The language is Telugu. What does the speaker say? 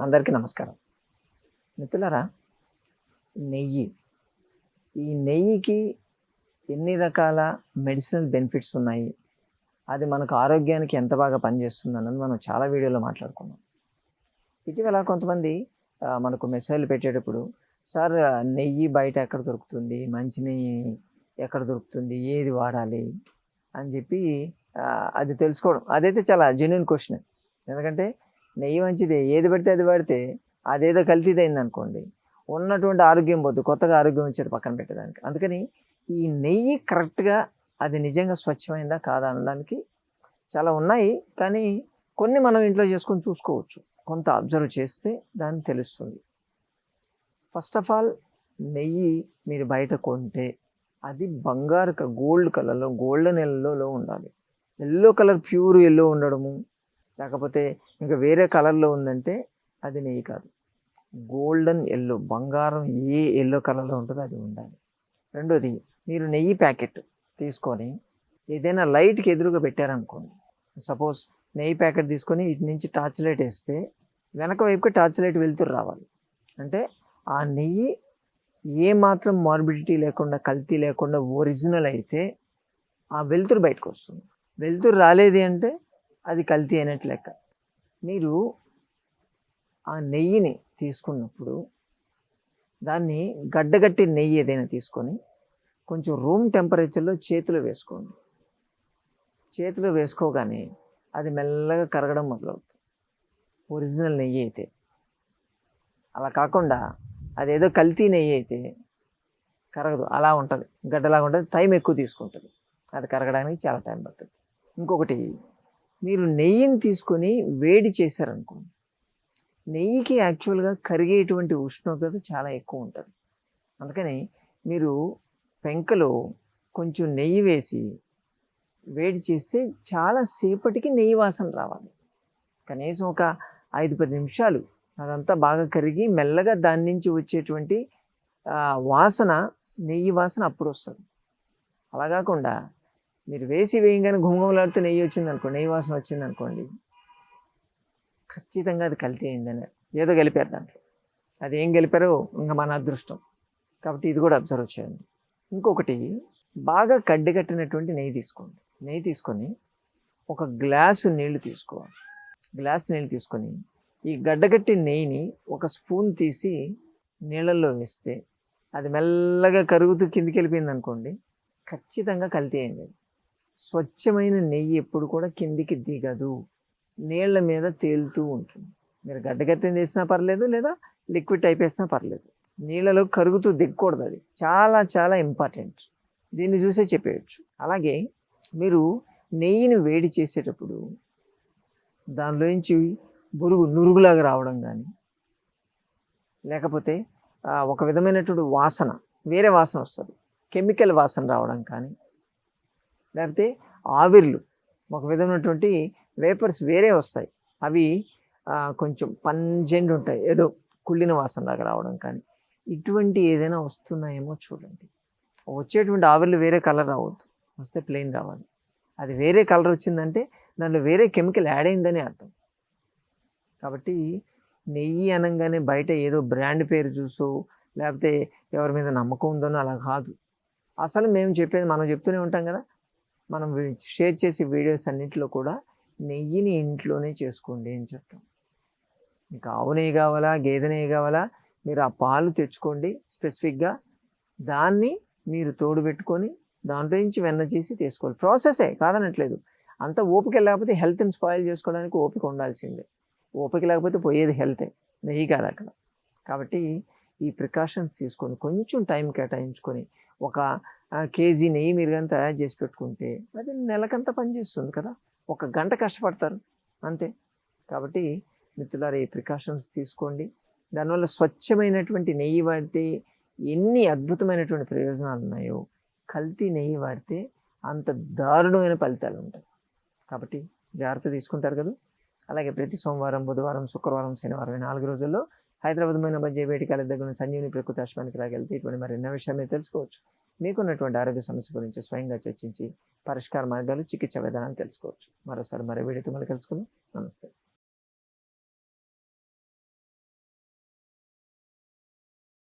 అందరికీ నమస్కారం. మిత్రులారా నెయ్యి ఈ నెయ్యికి ఎన్ని రకాల మెడిసినల్ బెనిఫిట్స్ ఉన్నాయి? అది మనకు ఆరోగ్యానికి ఎంత బాగా పనిచేస్తుంది అన్నది మనం చాలా వీడియోలో మాట్లాడుకున్నాం. ఇటీవల కొంతమంది మనకు మెసేజ్లు పెట్టేటప్పుడు సార్ నెయ్యి బయట ఎక్కడ దొరుకుతుంది? మంచి నెయ్యి ఎక్కడ దొరుకుతుంది? ఏది వాడాలి? అని చెప్పి అది తెలుసుకోవడం. అదైతే చాలా జెన్యున్ క్వశ్చన్ ఎందుకంటే నెయ్యి మంచిదే ఏది పెడితే అది పెడితే అదేదో కల్తీదైంది అనుకోండి ఉన్నటువంటి ఆరోగ్యం పోద్దు కొత్తగా ఆరోగ్యం వచ్చేది పక్కన పెట్టడానికి అందుకని ఈ నెయ్యి కరెక్ట్గా అది నిజంగా స్వచ్ఛమైందా కాదా అనడానికి చాలా ఉన్నాయి. కానీ కొన్ని మనం ఇంట్లో చేసుకొని చూసుకోవచ్చు. కొంత అబ్జర్వ్ చేస్తే దాన్ని తెలుస్తుంది. ఫస్ట్ ఆఫ్ ఆల్ నెయ్యి మీరు బయట కొంటే అది బంగారు గోల్డ్ కలర్లో గోల్డెన్ ఎల్లోలో ఉండాలి. ఎల్లో కలర్ ప్యూర్ ఎల్లో ఉండడము కాకపోతే ఇంకా వేరే కలర్లో ఉందంటే అది నెయ్యి కాదు. గోల్డెన్ ఎల్లో బంగారం ఏ ఎల్లో కలర్లో ఉంటుందో అది ఉండాలి. రెండోది మీరు నెయ్యి ప్యాకెట్ తీసుకొని ఏదైనా లైట్కి ఎదురుగా పెట్టారనుకోండి. సపోజ్ నెయ్యి ప్యాకెట్ తీసుకొని ఇటు నుంచి టార్చ్ లైట్ వేస్తే వెనక వైపుకి టార్చ్ లైట్ వెళ్తురు రావాలి. అంటే ఆ నెయ్యి ఏ మాత్రం మార్బిడిటీ లేకుండా కల్తీ లేకుండా ఒరిజినల్ అయితే ఆ వెలుతురు బయటకు వస్తుంది. వెలుతురు రాలేదు అంటే అది కల్తీ అయినట్టు లెక్క. మీరు ఆ నెయ్యిని తీసుకున్నప్పుడు దాన్ని గడ్డగట్టి నెయ్యి ఏదైనా తీసుకొని కొంచెం రూమ్ టెంపరేచర్లో చేతిలో వేసుకోండి. చేతిలో వేసుకోగానే అది మెల్లగా కరగడం మొదలవుతుంది. ఒరిజినల్ నెయ్యి అయితే. అలా కాకుండా అదేదో కల్తీ నెయ్యి అయితే కరగదు. అలా ఉంటుంది. గడ్డలాగా ఉంటుంది. టైం ఎక్కువ తీసుకుంటుంది. అది కరగడానికి చాలా టైం పడుతుంది. ఇంకొకటి మీరు నెయ్యిని తీసుకొని వేడి చేశారనుకోండి నెయ్యికి యాక్చువల్గా కరిగేటువంటి ఉష్ణోగ్రత చాలా ఎక్కువ ఉంటుంది. అందుకని మీరు పెంకలో కొంచెం నెయ్యి వేసి వేడి చేస్తే చాలా సేపటికి నెయ్యి వాసన రావాలి. కనీసం ఒక ఐదు పది నిమిషాలు అదంతా బాగా కరిగి మెల్లగా దాని నుంచి వచ్చేటువంటి వాసన నెయ్యి వాసన అప్పుడు వస్తుంది. అలా కాకుండా మీరు వేసి వేయంగానే ఘుమఘుమలాడుతూ నెయ్యి వచ్చింది అనుకోండి నెయ్యి వాసన వచ్చింది అనుకోండి ఖచ్చితంగా అది కల్తీ అయిందని ఏదో గెలిపారు దాంట్లో. అది ఏం గెలిపారో ఇంకా మన అదృష్టం. కాబట్టి ఇది కూడా అబ్జర్వ్ చేయండి. ఇంకొకటి బాగా కడ్డి కట్టినటువంటి నెయ్యి తీసుకోండి. నెయ్యి తీసుకొని ఒక గ్లాసు నీళ్ళు తీసుకోవాలి. గ్లాస్ నీళ్ళు తీసుకొని ఈ గడ్డగట్టి నెయ్యిని ఒక స్పూన్ తీసి నీళ్ళల్లో వేస్తే అది మెల్లగా కరుగుతూ కిందికి వెళ్ళిపోయింది అనుకోండి ఖచ్చితంగా కల్తీ అయింది అది. స్వచ్ఛమైన నెయ్యి ఎప్పుడు కూడా కిందికి దిగదు. నీళ్ళ మీద తేలుతూ ఉంటుంది. మీరు గడ్డగట్టిన వేసినా పర్లేదు లేదా లిక్విడ్ టైప్ వేసినా పర్లేదు. నీళ్ళలో కరుగుతూ దిగకూడదు అది. చాలా చాలా ఇంపార్టెంట్. దీన్ని చూసే చెప్పేయచ్చు. అలాగే మీరు నెయ్యిని వేడి చేసేటప్పుడు దానిలోంచి బురుగు నురుగులాగా రావడం కానీ లేకపోతే ఒక విధమైనటువంటి వాసన వేరే వాసన వస్తుంది. కెమికల్ వాసన రావడం కానీ లేకపోతే ఆవిర్లు. ఒక విధమైనటువంటి వేపర్స్ వేరే వస్తాయి. అవి కొంచెం పంజెండు ఉంటాయి ఏదో కుళ్ళిన వాసన లాగా రావడం కానీ. ఇటువంటి ఏదైనా వస్తున్నాయేమో చూడండి. వచ్చేటువంటి ఆవిర్లు వేరే కలర్ రావద్దు. వస్తే ప్లెయిన్ రావాలి. అది వేరే కలర్ వచ్చిందంటే దానిలో వేరే కెమికల్ యాడ్ అయిందని అర్థం. కాబట్టి నెయ్యి అనగానే బయట ఏదో బ్రాండ్ పేరు చూసో లేకపోతే ఎవరి మీద నమ్మకం ఉందనో అలా కాదు. అసలు మేము చెప్పేది మనం చెప్తూనే ఉంటాం కదా. మనం షేర్ చేసే వీడియోస్ అన్నింటిలో కూడా నెయ్యిని ఇంట్లోనే చేసుకోండి అని చెప్తాం. మీకు ఆవు నెయ్యి కావాలా గేదె నెయ్యి కావాలా మీరు ఆ పాలు తెచ్చుకోండి స్పెసిఫిక్గా. దాన్ని మీరు తోడు పెట్టుకొని దాంట్లో నుంచి వెన్న చేసి తీసుకోవాలి. ప్రాసెసే కాదనట్లేదు. అంత ఓపిక లేకపోతే హెల్త్ని స్పాయిల్ చేసుకోవడానికి ఓపిక ఉండాల్సిందే. ఓపిక లేకపోతే పోయేది హెల్తే నెయ్యి కాదు అక్కడ. కాబట్టి ఈ ప్రికాషన్స్ తీసుకొని కొంచెం టైం కేటాయించుకొని ఒక ఆ, కేజీ నెయ్యి మీరు కానీ తయారు చేసి పెట్టుకుంటే అది నెలకంతా పనిచేస్తుంది కదా. ఒక గంట కష్టపడతారు. అంతే. కాబట్టి మిత్రులారా ఈ ప్రికాషన్స్ తీసుకోండి. దానివల్ల స్వచ్ఛమైనటువంటి నెయ్యి వాడితే ఎన్ని అద్భుతమైనటువంటి ప్రయోజనాలు ఉన్నాయో కల్తీ నెయ్యి వాడితే అంత దారుణమైన ఫలితాలు ఉంటాయి. కాబట్టి జాగ్రత్త తీసుకుంటారు కదా. అలాగే ప్రతి సోమవారం బుధవారం శుక్రవారం శనివారం నాలుగు రోజుల్లో హైదరాబాద్ మైన మధ్య వేటికాల దగ్గర సంజీవిని ప్రకృతి ఆశ్రమానికి రాగలిగితే ఇటువంటి మరి ఎన్నో విషయాలు మీరు తెలుసుకోవచ్చు. మీకున్నటువంటి ఆరోగ్య సమస్య గురించి స్వయంగా చర్చించి పరిష్కార మార్గాలు చికిత్స విధానాలు తెలుసుకోవచ్చు. మరోసారి మరో వీడియోతో మళ్ళీ కలుసుకుందాం. నమస్తే.